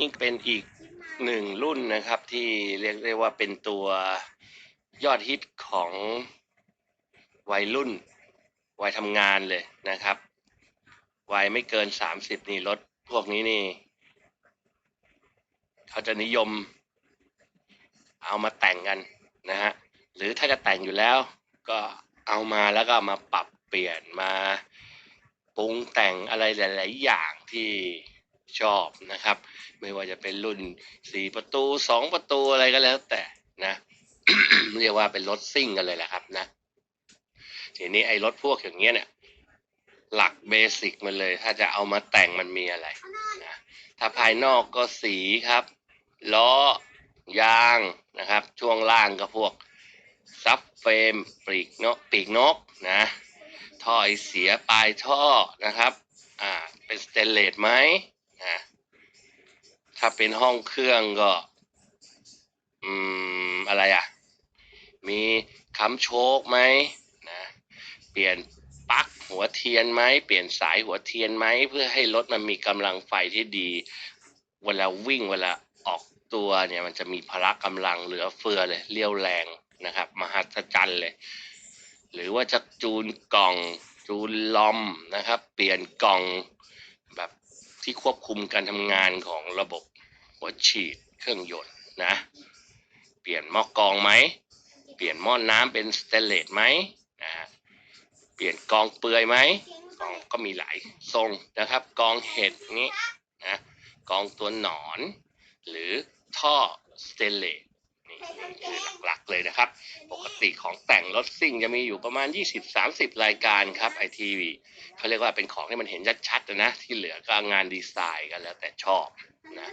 นี่เป็นอีกหนึ่งรุ่นนะครับที่เรียกได้ว่าเป็นตัวยอดฮิตของวัยรุ่น วัยทำงานเลยนะครับ วัยไม่เกินสามสิบนี่รถพวกนี้นี่ เขาจะนิยมเอามาแต่งกันนะฮะหรือถ้าจะแต่งอยู่แล้ว ก็เอามาแล้วก็มาปรับเปลี่ยนมาปรุงแต่งอะไรหลาย ๆ อย่างที่ ชอบนะครับ ไม่ว่าจะเป็นรุ่นสี่ประตูสองประตูอะไรก็แล้วแต่นะเรียกว่าเป็นรถซิ่งกันเลยแหละครับนะทีนี้ไอ้รถพวกอย่างเงี้ยเนี่ย หลักเบสิกมันเลย ถ้าจะเอามาแต่งมันมีอะไรนะถ้าภายนอกก็สีครับล้อยางนะครับ ช่วงล่างก็พวกซับเฟรมปีกนกปีกนกนะท่อไอเสียปลายท่อนะครับ อ่าเป็นสเตนเลสไหม ถ้าเป็นห้องเครื่องก็ อืม อะไรอะ มีค้ำโชคไหมนะ เปลี่ยนปลั๊กหัวเทียนไหม เปลี่ยนสายหัวเทียนไหม เพื่อให้รถมันมีกำลังไฟที่ดี เวลาวิ่งเวลาออกตัวเนี่ย มันจะมีพละกำลังเหลือเฟือเลยเรี่ยวแรงนะครับ มหัศจรรย์เลย หรือว่าจะจูนกล่อง จูนลอมนะครับ เปลี่ยนกล่องแบบที่ควบคุมการทำงานของระบบ หัวฉีดเครื่องยนต์นะ เปลี่ยนหม้อกรองไหม เปลี่ยนหม้อน้ำเป็นสเตนเลสไหมนะฮะเปลี่ยนกองเปลือยไหมกองก็มีหลายทรงนะครับ กองเห็ดนี้นะกองตัวหนอน หรือท่อสเตนเลสนี่คือหลักๆเลยนะครับ ปกติของแต่งรถซิ่งจะมีอยู่ประมาณ 20-30 รายการครับไอทีวีเขาเรียกว่าเป็นของที่มันเห็นชัดๆนะ ที่เหลือก็งานดีไซน์กันแล้วแต่ชอบนะ